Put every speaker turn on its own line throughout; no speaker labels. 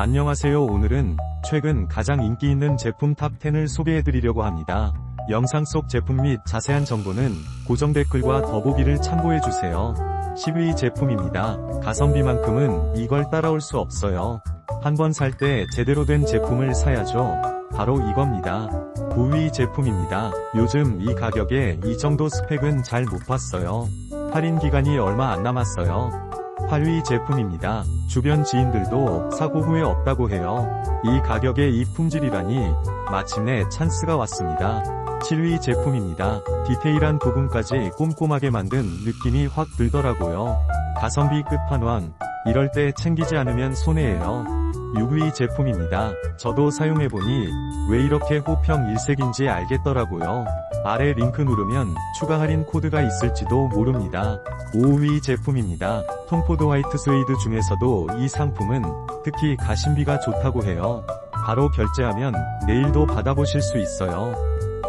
안녕하세요 오늘은 최근 가장 인기 있는 제품 탑10을 소개해드리려고 합니다. 영상 속 제품 및 자세한 정보는 고정 댓글과 더보기를 참고해주세요. 10위 제품입니다. 가성비만큼은 이걸 따라올 수 없어요. 한 번 살 때 제대로 된 제품을 사야죠. 바로 이겁니다. 9위 제품입니다. 요즘 이 가격에 이 정도 스펙은 잘 못 봤어요. 할인 기간이 얼마 안 남았어요. 8위 제품입니다. 주변 지인들도 사고 후회 없다고 해요. 이 가격에 이 품질이라니 마침내 찬스가 왔습니다. 7위 제품입니다. 디테일한 부분까지 꼼꼼하게 만든 느낌이 확 들더라고요. 가성비 끝판왕. 이럴 때 챙기지 않으면 손해예요. 6위 제품입니다. 저도 사용해보니 왜 이렇게 호평 일색인지 알겠더라고요. 아래 링크 누르면 추가 할인 코드가 있을지도 모릅니다. 5위 제품입니다. 톰포드 화이트 스웨이드 중에서도 이 상품은 특히 가심비가 좋다고 해요. 바로 결제하면 내일도 받아보실 수 있어요.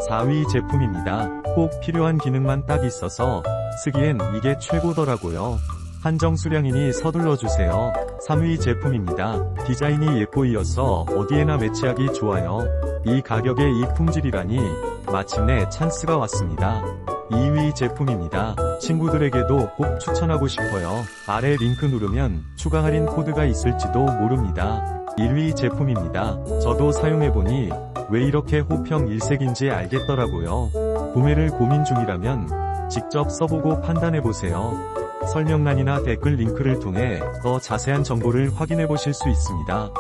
4위 제품입니다. 꼭 필요한 기능만 딱 있어서 쓰기엔 이게 최고더라고요. 한정 수량이니 서둘러 주세요. 3위 제품입니다. 디자인이 예뻐이어서 어디에나 매치하기 좋아요. 이 가격에 이 품질이라니 마침내 찬스가 왔습니다. 2위 제품입니다. 친구들에게도 꼭 추천하고 싶어요. 아래 링크 누르면 추가 할인 코드가 있을지도 모릅니다. 1위 제품입니다. 저도 사용해보니 왜 이렇게 호평 일색인지 알겠더라고요. 구매를 고민 중이라면 직접 써보고 판단해보세요. 설명란이나 댓글 링크를 통해 더 자세한 정보를 확인해 보실 수 있습니다.